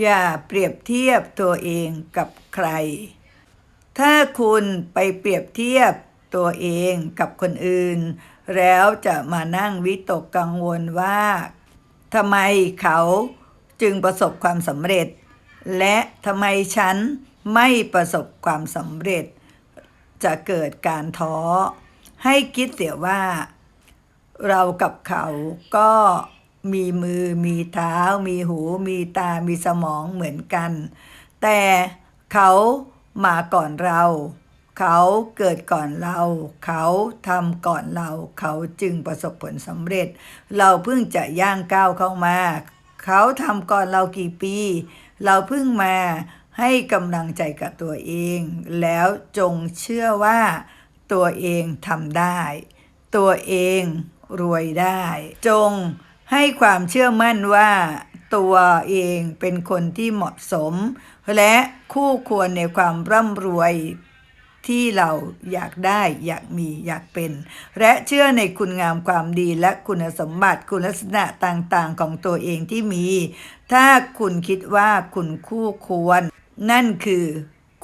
อย่าเปรียบเทียบตัวเองกับใคร ถ้าคุณไปเปรียบเทียบตัวเองกับคนอื่น แล้วจะมานั่งวิตกกังวลว่าทำไมเขาจึงประสบความสำเร็จ และทำไมฉันไม่ประสบความสำเร็จ จะเกิดการท้อ ให้คิดเสียว่า เรากับเขาก็ มีมือ มีเท้า มีหู มีตา มีสมองเหมือนกัน แต่เขามาก่อนเรา เขาเกิดก่อนเรา เขาทำก่อนเรา เขาจึงประสบผลสำเร็จ เราเพิ่งจะย่างก้าวเข้ามา เขาทำก่อนเรากี่ปี เราเพิ่งมาให้กำลังใจกับตัวเอง แล้วจงเชื่อว่าตัวเองทำได้ ตัวเองรวยได้ จง ให้ความเชื่อมั่นว่าตัวเองเป็นคนที่เหมาะสม และคู่ควรในความร่ำรวยที่เราอยากได้อยากมีอยากเป็น และเชื่อในคุณงามความดีและคุณสมบัติคุณลักษณะต่างๆของตัวเองที่มี ถ้าคุณคิดว่าคุณคู่ควร นั่นคือ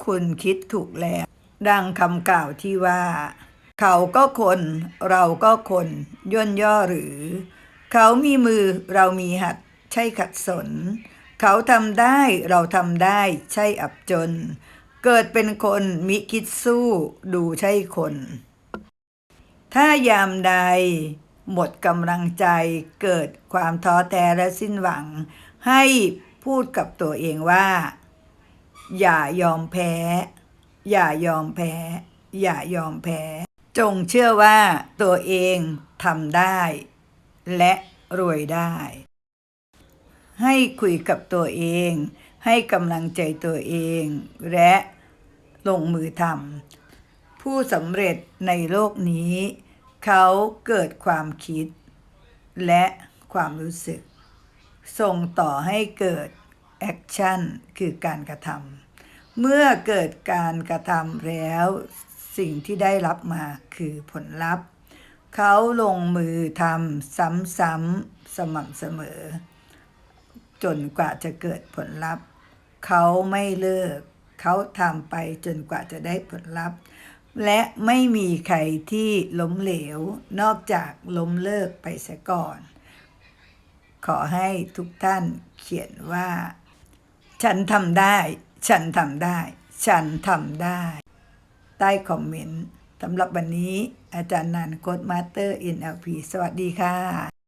คุณคิดถูกแล้ว ดังคำกล่าวที่ว่า เขาก็คนเราก็คนย่นย่อหรือ เขามีมือเรามีหัด ใช่ขัดสน เขาทำได้เราทำได้ใช่อับจน เกิดเป็นคนมิคิดสู้ดูใช่คน ถ้ายามใด หมดกำลังใจเกิดความท้อแท้และสิ้นหวัง ให้พูดกับตัวเองว่า อย่ายอมแพ้ อย่ายอมแพ้ อย่ายอมแพ้ จงเชื่อว่าตัวเองทำได้ และรวยได้ ให้คุยกับตัวเอง ให้กำลังใจตัวเอง และลงมือทำผู้สำเร็จในโลกนี้ เขาเกิดความคิด และความรู้สึก ส่งต่อให้เกิดแอคชั่นคือการกระทำเมื่อเกิดการกระทำแล้ว สิ่งที่ได้รับมาคือผลลัพธ์ เขาลงมือทำซ้ำๆสม่ำเสมอ จนกว่าจะเกิดผลลัพธ์ เขาไม่เลิก เขาทำไปจนกว่าจะได้ผลลัพธ์ และไม่มีใครที่ล้มเหลวนอกจากล้มเลิกไปเสียก่อน ขอให้ทุกท่านเขียนว่า ฉันทำได้ ฉันทำได้ ฉันทำได้ ใต้คอมเมนต์ สำหรับวันนี้อาจารย์นันโคดมาสเตอร์ NLP สวัสดีค่ะ